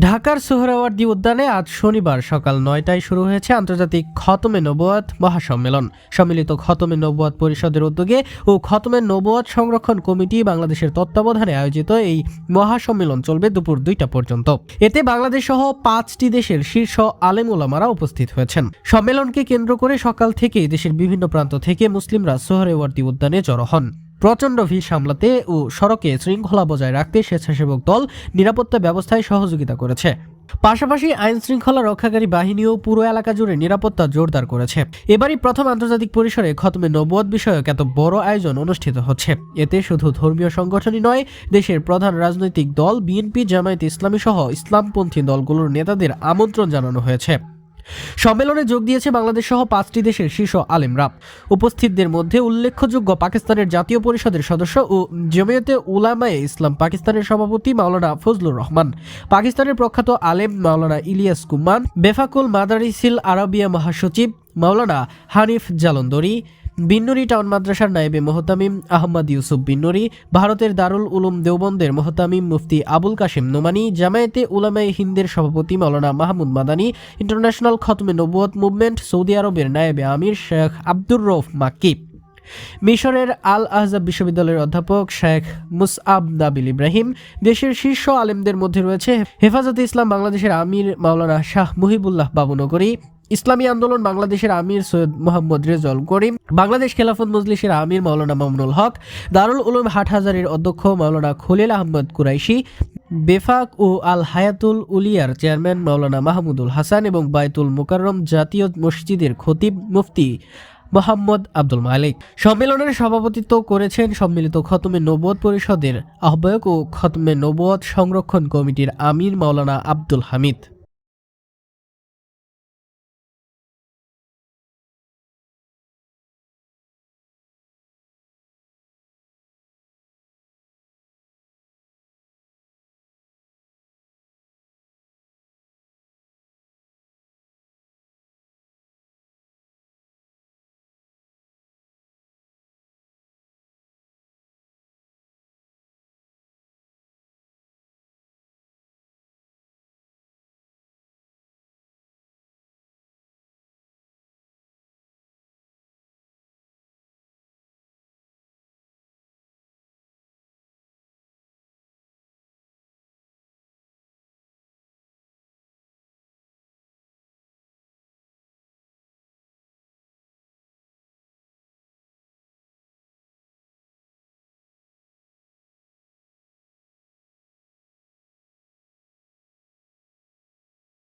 ঢাকার সোহরাওয়ার্দী উদ্যানে আজ শনিবার সকাল নয়টায় শুরু হয়েছে আন্তর্জাতিক খতমে নবুয়াত মহাসম্মেলন। সম্মিলিত খতমে নবুয়াত পরিষদের উদ্যোগে ও খতমে নবুয়াত সংরক্ষণ কমিটি বাংলাদেশের তত্ত্বাবধানে আয়োজিত এই মহাসম্মেলন চলবে দুপুর দুইটা পর্যন্ত। এতে বাংলাদেশ সহ পাঁচটি দেশের শীর্ষ আলেম ওলামারা উপস্থিত হয়েছেন। সম্মেলনকে কেন্দ্র করে সকাল থেকেই দেশের বিভিন্ন প্রান্ত থেকে মুসলিমরা সোহরাওয়ার্দী উদ্যানে জড়ো হন। প্রচণ্ড ভিড় সামলাতে ও সড়কে শৃঙ্খলা বজায় রাখতে স্বেচ্ছাসেবক দল নিরাপত্তা ব্যবস্থায় সহযোগিতা করেছে। পাশাপাশি আইন শৃঙ্খলা রক্ষাকারী বাহিনীও পুরো এলাকা জুড়ে নিরাপত্তা জোরদার করেছে। এবারই প্রথম আন্তর্জাতিক পরিসরে খতমে নবুয়ত বিষয়ক এত বড় আয়োজন অনুষ্ঠিত হচ্ছে। এতে শুধু ধর্মীয় সংগঠনই নয়, দেশের প্রধান রাজনৈতিক দল, বিএনপি, জামায়াত ইসলামী সহ ইসলামপন্থী দলগুলোর নেতাদের আমন্ত্রণ জানানো হয়েছে। সম্মেলনে যোগ দিয়েছে বাংলাদেশ সহ পাঁচটি দেশের শীর্ষ আলেমরা। উপস্থিতদের মধ্যে উল্লেখযোগ্য পাকিস্তানের জাতীয় পরিষদের সদস্য ও জমিয়তে উলামায়ে ইসলাম পাকিস্তানের সভাপতি মাওলানা ফজলুর রহমান, পাকিস্তানের প্রখ্যাত আলেম মাওলানা ইলিয়াস কুম্মান, বেফাকুল মাদারিসিল আরবিয়া মহাসচিব মাওলানা হানিফ জালন্দরি বিন্নুরি টাউন মাদ্রাসার নায়েবে মোহতামিম আহমদ ইউসুফ বিন্নুরি, ভারতের দারুল উলুম দেওবন্দের মোহতামিম মুফতি আবুল কাশিম নোমানি, জামায়াতে উলামায়ে হিন্দের সভাপতি মাওলানা মাহমুদ মাদানি, ইন্টারন্যাশনাল খতমে নবুয়ত মুভমেন্ট, সৌদি আরবের নায়েবে আমির শেখ আব্দুর রৌফ মাক্কি। মিশরের আল আহজাব বিশ্ববিদ্যালয়ের অধ্যাপক শেখ মুসআব নাবিল ইব্রাহিম, দেশের শীর্ষ আলেমদের মধ্যে রয়েছে হেফাজতে ইসলাম বাংলাদেশের আমির মাওলানা শাহ মুহিবুল্লাহ বাবুনগরী ইসলামী আন্দোলন বাংলাদেশের আমির সৈয়দ মোহাম্মদ রেজল করিম, বাংলাদেশ খেলাফত মজলিসের আমির মাওলানা মামুনুল হক, দারুল উলুম হাটহাজারের অধ্যক্ষ মাওলানা খলিল আহমদ কুরাইশি, বেফাক ও আল হায়াতুল উলিয়ার চেয়ারম্যান মাওলানা মাহমুদুল হাসান এবং বায়তুল মোকাররম জাতীয় মসজিদের খতিব মুফতি মোহাম্মদ আব্দুল মালিক। সম্মেলনের সভাপতিত্ব করেছেন সম্মিলিত খতমে নবদ পরিষদের আহ্বায়ক ও খতমে নবদ সংরক্ষণ কমিটির আমির মাওলানা আব্দুল হামিদ।